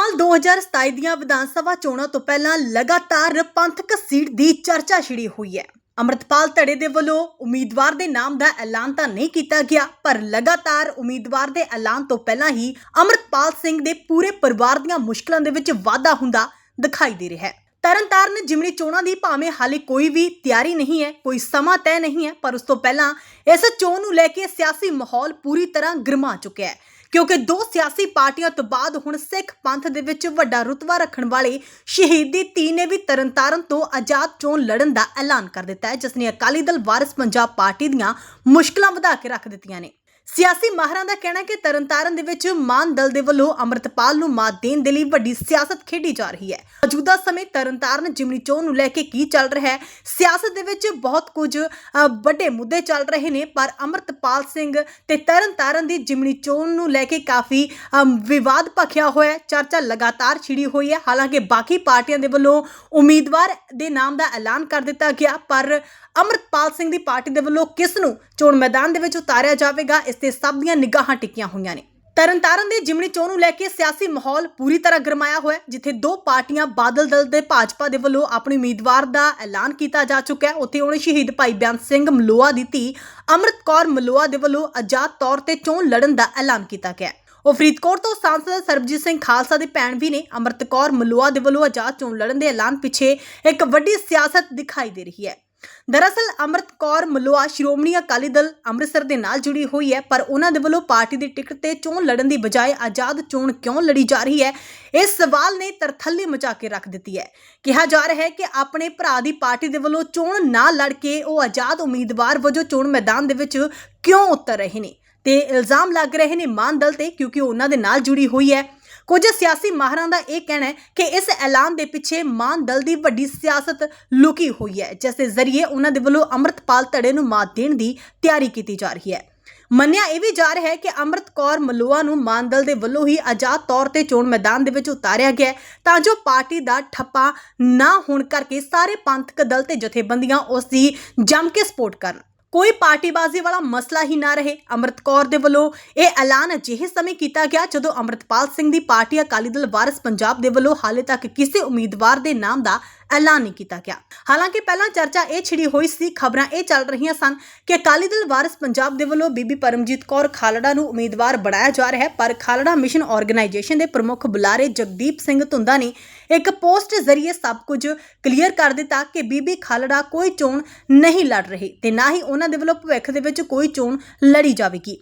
ਸਾਲ 2027 ਦੀਆਂ ਵਿਧਾਨ ਸਭਾ ਚੋਣਾਂ ਤੋਂ ਪਹਿਲਾਂ ਲਗਾਤਾਰ ਪੰਥਕ ਸੀਟ ਦੀ ਚਰਚਾ ਛਿੜੀ ਹੋਈ ਹੈ। ਅੰਮ੍ਰਿਤਪਾਲ ਧੜੇ ਦੇ ਵੱਲੋਂ ਉਮੀਦਵਾਰ ਦੇ ਨਾਮ ਦਾ ਐਲਾਨ ਤਾਂ ਨਹੀਂ ਕੀਤਾ ਗਿਆ, ਪਰ ਲਗਾਤਾਰ ਉਮੀਦਵਾਰ ਦੇ ਐਲਾਨ ਤੋਂ ਪਹਿਲਾਂ ਹੀ ਅੰਮ੍ਰਿਤਪਾਲ ਸਿੰਘ ਦੇ ਪੂਰੇ ਪਰਿਵਾਰ ਦੀਆਂ ਮੁਸ਼ਕਲਾਂ ਦੇ ਵਿੱਚ ਵਾਧਾ ਹੁੰਦਾ ਦਿਖਾਈ ਦੇ ਰਿਹਾ ਹੈ। ਤਰਨਤਾਰਨ ਜਿਮਣੀ ਚੋਣਾਂ ਦੀ ਭਾਵੇਂ ਹਾਲੇ ਕੋਈ ਵੀ ਤਿਆਰੀ ਨਹੀਂ ਹੈ, ਕੋਈ ਸਮਾਂ ਤੈਅ ਨਹੀਂ ਹੈ, ਪਰ ਉਸ ਤੋਂ ਪਹਿਲਾਂ ਇਸ ਚੋਣ ਨੂੰ ਲੈ ਕੇ ਸਿਆਸੀ ਮਾਹੌਲ ਪੂਰੀ ਤਰ੍ਹਾਂ ਗਰਮਾ ਚੁੱਕਿਆ ਹੈ। ਕਿਉਂਕਿ ਦੋ ਸਿਆਸੀ ਪਾਰਟੀਆਂ ਤੋਂ ਬਾਅਦ ਹੁਣ ਸਿੱਖ ਪੰਥ ਦੇ ਵਿੱਚ ਵੱਡਾ ਰੁਤਬਾ ਰੱਖਣ ਵਾਲੇ ਸ਼ਹੀਦੀ ਧੀ ਨੇ ਵੀ ਤਰਨਤਾਰਨ ਤੋਂ ਆਜ਼ਾਦ ਚੋਣ ਲੜਨ ਦਾ ਐਲਾਨ ਕਰ ਦਿੱਤਾ ਹੈ, ਜਿਸ ਨੇ ਅਕਾਲੀ ਦਲ ਵਾਰਿਸ ਪੰਜਾਬ ਪਾਰਟੀ ਦੀਆਂ ਮੁਸ਼ਕਲਾਂ ਵਧਾ ਕੇ ਰੱਖ ਦਿੱਤੀਆਂ ਨੇ। ਸਿਆਸੀ ਮਾਹਰਾਂ ਦਾ ਕਹਿਣਾ ਹੈ ਕਿ ਤਰਨਤਾਰਨ ਦੇ ਵਿੱਚ ਮਾਨ ਦਲ ਦੇ ਵੱਲੋਂ ਅੰਮ੍ਰਿਤਪਾਲ ਨੂੰ ਮਾਤ ਦੇਣ ਦੇ ਲਈ ਵੱਡੀ ਸਿਆਸਤ ਖੇਡੀ ਜਾ ਰਹੀ ਹੈ। ਮੌਜੂਦਾ ਸਮੇਂ ਤਰਨਤਾਰਨ ਜਿਮਨੀ ਚੋਣ ਨੂੰ ਲੈ ਕੇ ਕੀ ਚੱਲ ਰਿਹਾ ਹੈ? ਸਿਆਸਤ ਦੇ ਵਿੱਚ ਬਹੁਤ ਕੁਝ ਅ, ਵੱਡੇ ਮੁੱਦੇ ਚੱਲ ਰਹੇ ਨੇ ਪਰ ਅੰਮ੍ਰਿਤਪਾਲ ਸਿੰਘ ਤੇ ਤਰਨਤਾਰਨ ਦੀ ਜਿਮਨੀ ਚੋਣ ਨੂੰ ਲੈ ਕੇ ਕਾਫੀ ਅਮ, ਵਿਵਾਦ ਭਖਿਆ ਹੋਇਆ ਹੈ। ਚਰਚਾ ਲਗਾਤਾਰ ਛਿੜੀ ਹੋਈ ਹੈ। ਹਾਲਾਂਕਿ ਬਾਕੀ ਪਾਰਟੀਆਂ ਦੇ ਵੱਲੋਂ ਉਮੀਦਵਾਰ ਦੇ ਨਾਮ ਦਾ ਐਲਾਨ ਕਰ ਦਿੱਤਾ ਗਿਆ ਪਰ ਅੰਮ੍ਰਿਤਪਾਲ ਸਿੰਘ ਦੀ ਪਾਰਟੀ ਦੇ ਵੱਲੋਂ ਕਿਸ ਨੂੰ ਚੋਣ ਮੈਦਾਨ ਦੇ ਵਿੱਚ ਉਤਾਰਿਆ ਜਾਵੇਗਾ ਇਸ ਤੇ ਸਭ ਦੀਆਂ ਨਿਗਾਹਾਂ ਟਿਕੀਆਂ ਹੋਈਆਂ ਨੇ। ਤਰਨਤਾਰਨ ਦੀ ਜਿਮਣੀ ਚੋਣ ਨੂੰ ਲੈ ਕੇ ਸਿਆਸੀ ਮਾਹੌਲ ਪੂਰੀ ਤਰ੍ਹਾਂ ਗਰਮਾਇਆ ਹੋਇਆ ਹੈ, ਜਿੱਥੇ ਦੋ ਪਾਰਟੀਆਂ ਬਾਦਲ ਦਲ ਦੇ ਭਾਜਪਾ ਦੇ ਵੱਲੋਂ ਆਪਣੇ ਉਮੀਦਵਾਰ ਦਾ ਐਲਾਨ ਕੀਤਾ ਜਾ ਚੁੱਕਾ ਹੈ। ਉੱਥੇ ਹੁਣ ਸ਼ਹੀਦ ਭਾਈ ਬਿਆਨ ਸਿੰਘ ਮਲੋਆ ਦੀ ਧੀ ਅੰਮ੍ਰਿਤ ਕੌਰ ਮਲੋਆ ਦੇ ਵੱਲੋਂ ਆਜ਼ਾਦ ਤੌਰ ਤੇ ਚੋਣ ਲੜਨ ਦਾ ਐਲਾਨ ਕੀਤਾ ਗਿਆ ਹੈ। ਉਹ ਫਰੀਦਕੋਟ ਤੋਂ ਸਾਂਸਦ ਸਰਬਜੀਤ ਸਿੰਘ ਖਾਲਸਾ ਦੇ ਭੈਣ ਵੀ ਨੇ। ਅੰਮ੍ਰਿਤ ਕੌਰ ਮਲੋਆ ਦੇ ਵੱਲੋਂ ਆਜ਼ਾਦ ਚੋਣ ਲੜਨ ਦੇ ਐਲਾਨ ਪਿੱਛੇ ਇੱਕ ਵੱਡੀ ਸਿਆਸਤ ਦਿਖਾਈ ਦੇ ਰਹੀ ਹੈ। ਦਰਅਸਲ ਅੰਮ੍ਰਿਤ ਕੌਰ, ਮਲੋਆ, ਸ਼੍ਰੋਮਣੀ ਅਕਾਲੀ ਦਲ ਅੰਮ੍ਰਿਤਸਰ ਦੇ ਨਾਲ ਜੁੜੀ ਹੋਈ ਹੈ, ਪਰ ਉਹਨਾਂ ਦੇ ਵੱਲੋਂ ਪਾਰਟੀ ਦੀ ਟਿਕਟ ਤੇ ਚੋਣ ਲੜਨ ਦੀ ਬਜਾਏ ਆਜ਼ਾਦ ਚੋਣ ਕਿਉਂ ਲੜੀ ਜਾ ਰਹੀ ਹੈ? ਇਸ ਸਵਾਲ ਨੇ ਤਰਥੱਲੀ ਮਚਾ ਕੇ ਰੱਖ ਦਿੱਤੀ ਹੈ। ਕਿਹਾ ਜਾ ਰਿਹਾ ਹੈ ਕਿ ਆਪਣੇ ਭਰਾ ਦੀ ਪਾਰਟੀ ਦੇ ਵੱਲੋਂ ਚੋਣ ਨਾ ਲੜ ਕੇ ਉਹ ਆਜ਼ਾਦ ਉਮੀਦਵਾਰ ਵਜੋਂ ਚੋਣ ਮੈਦਾਨ ਦੇ ਵਿੱਚ ਕਿਉਂ ਉਤਰ ਰਹੇ ਨੇ? ਤੇ ਇਲਜ਼ਾਮ ਲੱਗ ਰਹੇ ਨੇ ਮਾਨ ਦਲ ਤੇ ਕਿਉਂਕਿ ਉਹਨਾਂ ਦੇ ਨਾਲ ਜੁੜੀ ਹੋਈ ਹੈ। ਕੁਝ ਸਿਆਸੀ ਮਾਹਰਾਂ ਦਾ ਇਹ ਕਹਿਣਾ ਹੈ ਕਿ ਇਸ ਐਲਾਨ ਦੇ ਪਿੱਛੇ ਮਾਨ ਦਲ ਦੀ ਵੱਡੀ ਸਿਆਸਤ ਲੁਕੀ ਹੋਈ ਹੈ, ਜਿਸ ਦੇ ਜ਼ਰੀਏ ਉਹਨਾਂ ਦੇ ਵੱਲੋਂ ਅੰਮ੍ਰਿਤਪਾਲ ਧੜੇ ਨੂੰ ਮਾਤ ਦੇਣ ਦੀ ਤਿਆਰੀ ਕੀਤੀ ਜਾ ਰਹੀ ਹੈ। ਮੰਨਿਆ ਇਹ ਵੀ ਜਾ ਰਿਹਾ ਹੈ ਕਿ ਅੰਮ੍ਰਿਤ ਕੌਰ ਮਲੋਆ ਨੂੰ ਮਾਨ ਦਲ ਦੇ ਵੱਲੋਂ ਹੀ ਆਜ਼ਾਦ ਤੌਰ ਤੇ ਚੋਣ ਮੈਦਾਨ ਦੇ ਵਿੱਚ ਉਤਾਰਿਆ ਗਿਆ ਤਾਂ ਜੋ ਪਾਰਟੀ ਦਾ ਠੱਪਾ ਨਾ ਹੋਣ ਕਰਕੇ ਸਾਰੇ ਪੰਥਕ ਦਲ ਤੇ ਜਥੇਬੰਦੀਆਂ ਉਸ ਦੀ ਜੰਮ ਕੇ ਸਪੋਰਟ ਕਰਨ। ਕੋਈ ਪਾਰਟੀਬਾਜ਼ੀ ਵਾਲਾ ਮਸਲਾ ਹੀ ਨਾ ਰਹੇ। ਅੰਮ੍ਰਿਤ ਕੌਰ ਦੇ ਵੱਲੋਂ ਇਹ ਐਲਾਨ ਅਜਿਹੇ ਸਮੇਂ ਕੀਤਾ ਗਿਆ ਜਦੋਂ ਅੰਮ੍ਰਿਤਪਾਲ ਸਿੰਘ ਦੀ ਪਾਰਟੀ ਅਕਾਲੀ ਦਲ ਵਾਰਿਸ ਪੰਜਾਬ ਦੇ ਵੱਲੋਂ ਹਾਲੇ ਤੱਕ ਕਿਸੇ ਉਮੀਦਵਾਰ ਦੇ ਨਾਮ ਦਾ ਐਲਾਨ ਨਹੀਂ ਕੀਤਾ ਗਿਆ। ਹਾਲਾਂਕਿ ਪਹਿਲਾਂ ਚਰਚਾ ਇਹ ਛਿੜੀ ਹੋਈ ਸੀ, ਖਬਰਾਂ ਇਹ ਚੱਲ ਰਹੀਆਂ ਸਨ ਕਿ ਅਕਾਲੀ ਦਲ ਵਾਰਿਸ ਪੰਜਾਬ ਦੇ ਵੱਲੋਂ ਬੀਬੀ ਪਰਮਜੀਤ ਕੌਰ ਖਾਲੜਾ ਨੂੰ ਉਮੀਦਵਾਰ ਬਣਾਇਆ ਜਾ ਰਿਹਾ ਹੈ, ਪਰ ਖਾਲੜਾ ਮਿਸ਼ਨ ਆਰਗੇਨਾਈਜੇਸ਼ਨ ਦੇ ਪ੍ਰਮੁੱਖ ਬੁਲਾਰੇ ਜਗਦੀਪ ਸਿੰਘ ਧੁੰਦਾ ਨੇ ਇੱਕ ਪੋਸਟ ਜ਼ਰੀਏ ਸਭ ਕੁਝ ਕਲੀਅਰ ਕਰ ਦਿੱਤਾ ਕਿ ਬੀਬੀ ਖਾਲੜਾ ਕੋਈ ਚੋਣ ਨਹੀਂ ਲੜ ਰਹੀ ਤੇ ਨਾ ਹੀ ਉਹਨਾਂ ਦੇ ਵੱਲੋਂ ਭਵਿੱਖ ਦੇ ਵਿੱਚ ਕੋਈ ਚੋਣ ਲੜੀ ਜਾਵੇਗੀ।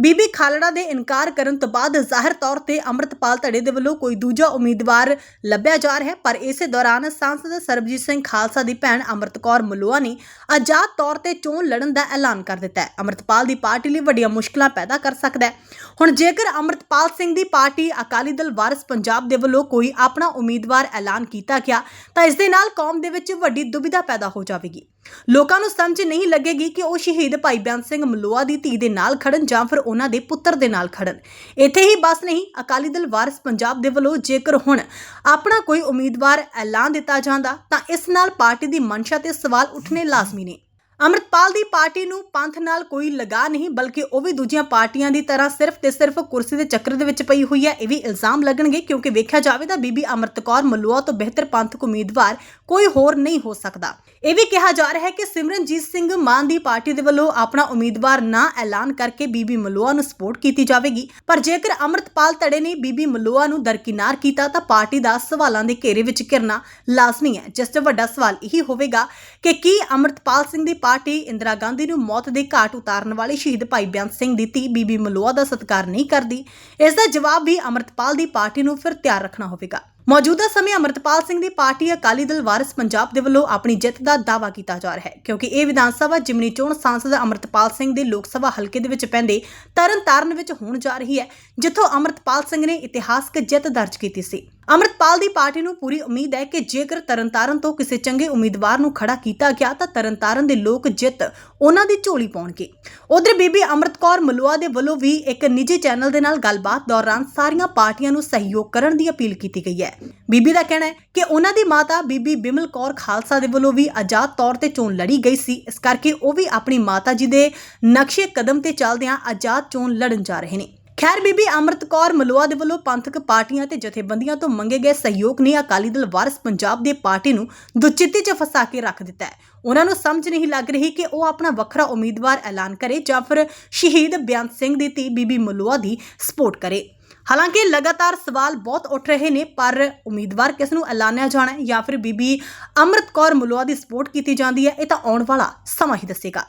ਬੀਬੀ ਖਾਲੜਾ ਦੇ ਇਨਕਾਰ ਕਰਨ ਤੋਂ ਬਾਅਦ ਜ਼ਾਹਿਰ ਤੌਰ ਤੇ ਅੰਮ੍ਰਿਤਪਾਲ ਧੜੇ ਦੇ ਵੱਲੋਂ ਕੋਈ ਦੂਜਾ ਉਮੀਦਵਾਰ ਲੱਭਿਆ ਜਾ ਰਿਹਾ ਹੈ, ਪਰ ਇਸੇ ਦੌਰਾਨ ਸਾਂਸਦ ਸਰਬਜੀਤ ਸਿੰਘ ਖਾਲਸਾ ਦੀ ਭੈਣ ਅੰਮ੍ਰਿਤ ਕੌਰ ਮਲੋਆ ਨੇ ਆਜ਼ਾਦ ਤੌਰ ਤੇ ਚੋਣ ਲੜਨ ਦਾ ਐਲਾਨ ਕਰ ਦਿੱਤਾ ਹੈ। ਅੰਮ੍ਰਿਤਪਾਲ ਦੀ ਪਾਰਟੀ ਲਈ ਵੱਡੀਆਂ ਮੁਸ਼ਕਲਾਂ ਪੈਦਾ ਕਰ ਸਕਦਾ ਹੈ। ਹੁਣ ਜੇਕਰ ਅੰਮ੍ਰਿਤਪਾਲ ਸਿੰਘ ਦੀ ਪਾਰਟੀ ਅਕਾਲੀ ਦਲ ਵਾਰਿਸ ਪੰਜਾਬ ਦੇ ਵੱਲੋਂ ਕੋਈ ਆਪਣਾ ਉਮੀਦਵਾਰ ਐਲਾਨ ਕੀਤਾ ਗਿਆ, ਤਾਂ ਇਸ ਦੇ ਨਾਲ ਕੌਮ ਦੇ ਵਿੱਚ ਵੱਡੀ ਦੁਬਿਧਾ ਪੈਦਾ ਹੋ ਜਾਵੇਗੀ। ਲੋਕਾਂ ਨੂੰ ਸਮਝ ਨਹੀਂ ਲੱਗੇਗੀ ਕਿ ਉਹ ਸ਼ਹੀਦ ਭਾਈ ਬਿਆਨ ਸਿੰਘ ਮਲੋਆ ਦੀ ਧੀ ਦੇ ਨਾਲ ਖੜਨ ਜਾਂ ਫਿਰ ਉਹਨਾਂ ਦੇ ਪੁੱਤਰ ਦੇ ਨਾਲ ਖੜਨ ਇੱਥੇ ਹੀ ਬਸ ਨਹੀਂ, ਅਕਾਲੀ ਦਲ ਵਾਰਿਸ ਪੰਜਾਬ ਦੇ ਵੱਲੋਂ ਜੇਕਰ ਹੁਣ ਆਪਣਾ ਕੋਈ ਉਮੀਦਵਾਰ ਐਲਾਨ ਦਿੱਤਾ ਜਾਂਦਾ, ਤਾਂ ਇਸ ਨਾਲ ਪਾਰਟੀ ਦੀ ਮਨਸ਼ਾ ਤੇ ਸਵਾਲ ਉੱਠਣੇ ਲਾਜ਼ਮੀ ਨੇ। ਅੰਮ੍ਰਿਤਪਾਲ ਦੀ ਪਾਰਟੀ ਨੂੰ ਪੰਥ ਨਾਲ ਕੋਈ ਲਗਾ ਨਹੀਂ, ਬਲਕਿ ਉਹ ਵੀ ਦੂਜੀਆਂ ਪਾਰਟੀਆਂ ਦੀ ਤਰ੍ਹਾਂ ਸਿਰਫ ਤੇ ਸਿਰਫ ਕੁਰਸੀ ਦੇ ਚੱਕਰ ਦੇ ਵਿੱਚ ਪਈ ਹੋਈ ਹੈ। ਇਹ ਵੀ ਇਲਜ਼ਾਮ ਲੱਗਣਗੇ, ਕਿਉਂਕਿ ਵੇਖਿਆ ਜਾਵੇ ਤਾਂ ਬੀਬੀ ਅਮਰਤ ਕੌਰ ਮਲੂਆ ਤੋਂ ਬਿਹਤਰ ਪੰਥਕ ਉਮੀਦਵਾਰ ਕੋਈ ਹੋਰ ਨਹੀਂ ਹੋ ਸਕਦਾ। ਇਹ ਵੀ ਕਿਹਾ ਜਾ ਰਿਹਾ ਹੈ ਕਿ ਸਿਮਰਨਜੀਤ ਸਿੰਘ ਮਾਨ ਦੀ ਪਾਰਟੀ ਦੇ ਵੱਲੋਂ ਆਪਣਾ ਉਮੀਦਵਾਰ ਨਾ ਐਲਾਨ ਕਰਕੇ ਬੀਬੀ ਮਲੂਆ ਨੂੰ ਸਪੋਰਟ ਕੀਤੀ ਜਾਵੇਗੀ। ਪਰ ਜੇਕਰ ਅਮਰਤਪਾਲ ਧੜੇ ਨੇ ਬੀਬੀ ਮਲੂਆ ਨੂੰ ਦਰਕਿਨਾਰ ਕੀਤਾ, ਤਾਂ ਪਾਰਟੀ ਦਾ ਸਵਾਲਾਂ ਦੇ ਘੇਰੇ ਵਿੱਚ ਘਿਰਨਾ ਲਾਜ਼ਮੀ ਹੈ। ਜਿਸ ਤੋਂ ਵੱਡਾ ਸਵਾਲ ਇਹੀ ਹੋਵੇਗਾ ਕਿ ਕੀ ਅਮਰਤਪਾਲ ਸਿੰਘ ਦੀ ਪਾਰਟੀ ਇੰਦਰਾ ਗਾਂਧੀ ਨੂੰ ਮੌਤ ਦੇ ਘਾਟ ਉਤਾਰਨ ਵਾਲੇ ਸ਼ਹੀਦ ਭਾਈ ਬਿਆਨ ਸਿੰਘ ਦੀ ਧੀ ਬੀਬੀ ਮਲੂਆ ਦਾ ਸਤਿਕਾਰ ਨਹੀਂ ਕਰਦੀ। ਇਸ ਦਾ ਜਵਾਬ ਵੀ ਅਮਰਤਪਾਲ ਦੀ ਪਾਰਟੀ ਨੂੰ ਫਿਰ ਤਿਆਰ ਰੱਖਣਾ ਹੋਵੇਗਾ। ਮੌਜੂਦਾ ਸਮੇਂ ਅਮਰਤਪਾਲ ਸਿੰਘ ਦੀ ਪਾਰਟੀ ਅਕਾਲੀ ਦਲ ਵਾਰਿਸ ਪੰਜਾਬ ਦੇ ਵੱਲੋਂ ਆਪਣੀ ਜਿੱਤ ਦਾ ਦਾਅਵਾ ਕੀਤਾ ਜਾ ਰਿਹਾ ਹੈ, ਕਿਉਂਕਿ ਇਹ ਵਿਧਾਨ ਸਭਾ ਜਿਮਨੀ ਚੋਣ ਸਾਂਸਦ ਅਮਰਤਪਾਲ ਸਿੰਘ ਦੇ ਲੋਕ ਸਭਾ ਹਲਕੇ ਦੇ ਵਿੱਚ ਪੈਂਦੇ ਤਰਨਤਾਰਨ ਵਿੱਚ ਹੋਣ ਜਾ ਰਹੀ ਹੈ, ਜਿੱਥੋਂ ਅਮਰਤਪਾਲ ਸਿੰਘ ਨੇ ਇਤਿਹਾਸਕ ਜਿੱਤ ਦਰਜ ਕੀਤੀ ਸੀ। ਅਮਰਤਪਾਲ ਦੀ ਪਾਰਟੀ ਨੂੰ ਪੂਰੀ ਉਮੀਦ ਹੈ ਕਿ ਜੇਕਰ ਤਰਨਤਾਰਨ ਤੋਂ ਕਿਸੇ ਚੰਗੇ ਉਮੀਦਵਾਰ ਨੂੰ ਖੜਾ ਕੀਤਾ ਗਿਆ ਤਾਂ ਤਰਨਤਾਰਨ ਦੇ ਲੋਕ ਜਿੱਤ ਉਹਨਾਂ ਦੀ ਝੋਲੀ ਪਾਉਣਗੇ। ਉਧਰ ਬੀਬੀ ਅਮਰਤ ਕੌਰ ਮਲੂਆ ਦੇ ਵੱਲੋਂ ਵੀ ਇੱਕ ਨਿੱਜੀ ਚੈਨਲ ਦੇ ਨਾਲ ਗੱਲਬਾਤ ਦੌਰਾਨ ਸਾਰੀਆਂ ਪਾਰਟੀਆਂ ਨੂੰ ਸਹਿਯੋਗ ਕਰਨ ਦੀ ਅਪੀਲ ਕੀਤੀ ਗਈ ਹੈ। ਬੀਬੀ ਦਾ ਕਹਿਣਾ ਹੈ ਕਿ ਉਹਨਾਂ ਦੀ ਮਾਤਾ ਬੀਬੀ ਬਿਮਲ ਕੌਰ ਖਾਲਸਾ ਦੇ ਵੱਲੋਂ ਵੀ ਆਜ਼ਾਦ ਤੌਰ ਤੇ ਚੋਣ ਲੜੀ ਗਈ ਸੀ। ਇਸ ਕਰਕੇ ਉਹ ਵੀ ਆਪਣੀ ਮਾਤਾ ਜੀ ਦੇ ਨਕਸ਼ੇ ਕਦਮ ਤੇ ਚੱਲਦਿਆਂ ਆਜ਼ਾਦ ਚੋਣ ਲੜਨ ਜਾ ਰਹੇ ਨੇ। ਖੈਰ ਬੀਬੀ ਅੰਮ੍ਰਿਤ ਕੌਰ ਮਲੋਆ ਦੇ ਵੱਲੋਂ ਪੰਥਕ ਪਾਰਟੀਆਂ ਤੇ ਜਥੇਬੰਦੀਆਂ ਤੋਂ ਮੰਗੇ ਗਏ ਸਹਿਯੋਗ ਨੇ ਅਕਾਲੀ ਦਲ ਵਾਰਸ ਪੰਜਾਬ ਦੀ ਪਾਰਟੀ ਨੂੰ ਦੁਚਿੱਤੀ 'ਚ ਫਸਾ ਕੇ ਰੱਖ ਦਿੱਤਾ ਹੈ। ਉਹਨਾਂ ਨੂੰ ਸਮਝ ਨਹੀਂ ਲੱਗ ਰਹੀ ਕਿ ਉਹ ਆਪਣਾ ਵੱਖਰਾ ਉਮੀਦਵਾਰ ਐਲਾਨ ਕਰੇ ਜਾਂ ਫਿਰ ਸ਼ਹੀਦ ਬੇਅੰਤ ਸਿੰਘ ਦੀ ਧੀ ਬੀਬੀ ਮਲੋਆ ਦੀ ਸਪੋਰਟ ਕਰੇ। ਹਾਲਾਂਕਿ ਲਗਾਤਾਰ ਸਵਾਲ ਬਹੁਤ ਉੱਠ ਰਹੇ ਨੇ, ਪਰ ਉਮੀਦਵਾਰ ਕਿਸ ਨੂੰ ਐਲਾਨਿਆ ਜਾਣਾ ਹੈ ਜਾਂ ਫਿਰ ਬੀਬੀ ਅੰਮ੍ਰਿਤ ਕੌਰ ਮਲੋਆ ਦੀ ਸਪੋਰਟ ਕੀਤੀ ਜਾਂਦੀ ਹੈ, ਇਹ ਤਾਂ ਆਉਣ ਵਾਲਾ ਸਮਾਂ ਹੀ ਦੱਸੇਗਾ।